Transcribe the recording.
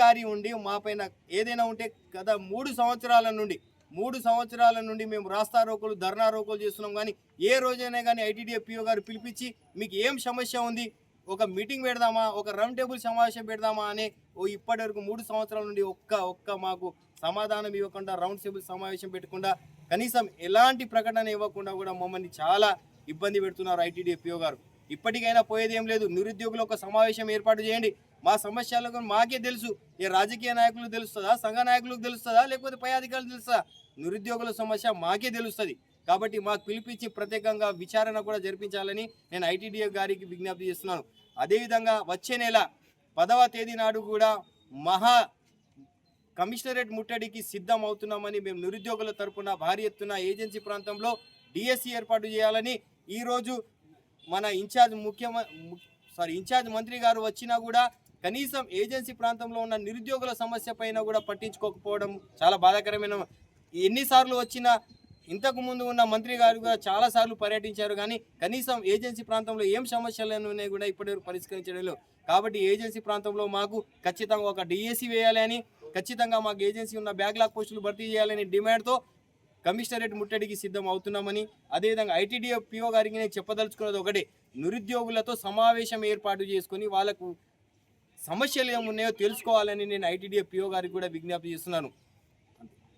అధికారి ఉండి మాపైన ఏదైనా ఉంటే గత మూడు సంవత్సరాల నుండి మూడు సంవత్సరాల నుండి మేము రాస్తా రోకులు ధర్నా రోకోలు చేస్తున్నాం కానీ ఏ రోజైనా కానీ ఐటీడీఏ గారు పిలిపించి మీకు ఏం సమస్య ఉంది ఒక మీటింగ్ పెడదామా ఒక రౌండ్ టేబుల్ సమావేశం పెడదామా అనే ఓ ఇప్పటి వరకు మూడు సంవత్సరాల నుండి ఒక్క ఒక్క మాకు సమాధానం ఇవ్వకుండా రౌండ్ టేబుల్ సమావేశం పెట్టకుండా కనీసం ఎలాంటి ప్రకటన ఇవ్వకుండా కూడా మమ్మల్ని చాలా ఇబ్బంది పెడుతున్నారు ఐటీడీ పిఓ గారు. ఇప్పటికైనా పోయేది ఏం లేదు. నిరుద్యోగులు ఒక సమావేశం ఏర్పాటు చేయండి. మా సమస్యలకు మాకే తెలుసు. ఏ రాజకీయ నాయకులకు తెలుస్తుందా? సంఘ నాయకులకు తెలుస్తుందా? లేకపోతే పై అధికారులకు తెలుస్తుందా? నిరుద్యోగుల సమస్య మాకే తెలుస్తుంది. కాబట్టి మాకు పిలిపించి ప్రత్యేకంగా విచారణ కూడా జరిపించాలని నేను ఐటీడీఏ గారికి విజ్ఞప్తి చేస్తున్నాను. అదేవిధంగా వచ్చే నెల పదవ తేదీ నాడు కూడా మహా కమిషనరేట్ ముట్టడికి సిద్ధం అవుతున్నామని మేము నిరుద్యోగుల తరపున భారీ ఎత్తున ఏజెన్సీ ప్రాంతంలో డిఎస్సి ఏర్పాటు చేయాలని ఈరోజు మన ఇన్ఛార్జ్ ముఖ్యమ సారీ ఇన్ఛార్జ్ మంత్రి గారు వచ్చినా కూడా కనీసం ఏజెన్సీ ప్రాంతంలో ఉన్న నిరుద్యోగుల సమస్య పైన కూడా పట్టించుకోకపోవడం చాలా బాధాకరమైన ఎన్నిసార్లు వచ్చినా ఇంతకు ముందు ఉన్న మంత్రి గారు కూడా చాలాసార్లు పర్యటించారు కానీ కనీసం ఏజెన్సీ ప్రాంతంలో ఏం సమస్యలు ఉన్నాయి కూడా ఇప్పటివరకు పరిష్కరించడం లేదు. కాబట్టి ఏజెన్సీ ప్రాంతంలో మాకు ఖచ్చితంగా ఒక డిఎస్సి వేయాలి అని ఖచ్చితంగా మాకు ఏజెన్సీ ఉన్న బ్యాక్లాగ్ పోస్టులు భర్తీ చేయాలని డిమాండ్తో కమిషనరేట్ ముట్టడికి సిద్ధం అవుతున్నామని అదేవిధంగా ఐటీడీఏ పిఓ గారికి నేను చెప్పదలుచుకున్నది ఒకటే నిరుద్యోగులతో సమావేశం ఏర్పాటు చేసుకొని వాళ్ళకు సమస్యలు ఏమున్నాయో తెలుసుకోవాలని నేను ఐటీడీఏ పిఓ గారికి కూడా విజ్ఞప్తి చేస్తున్నాను.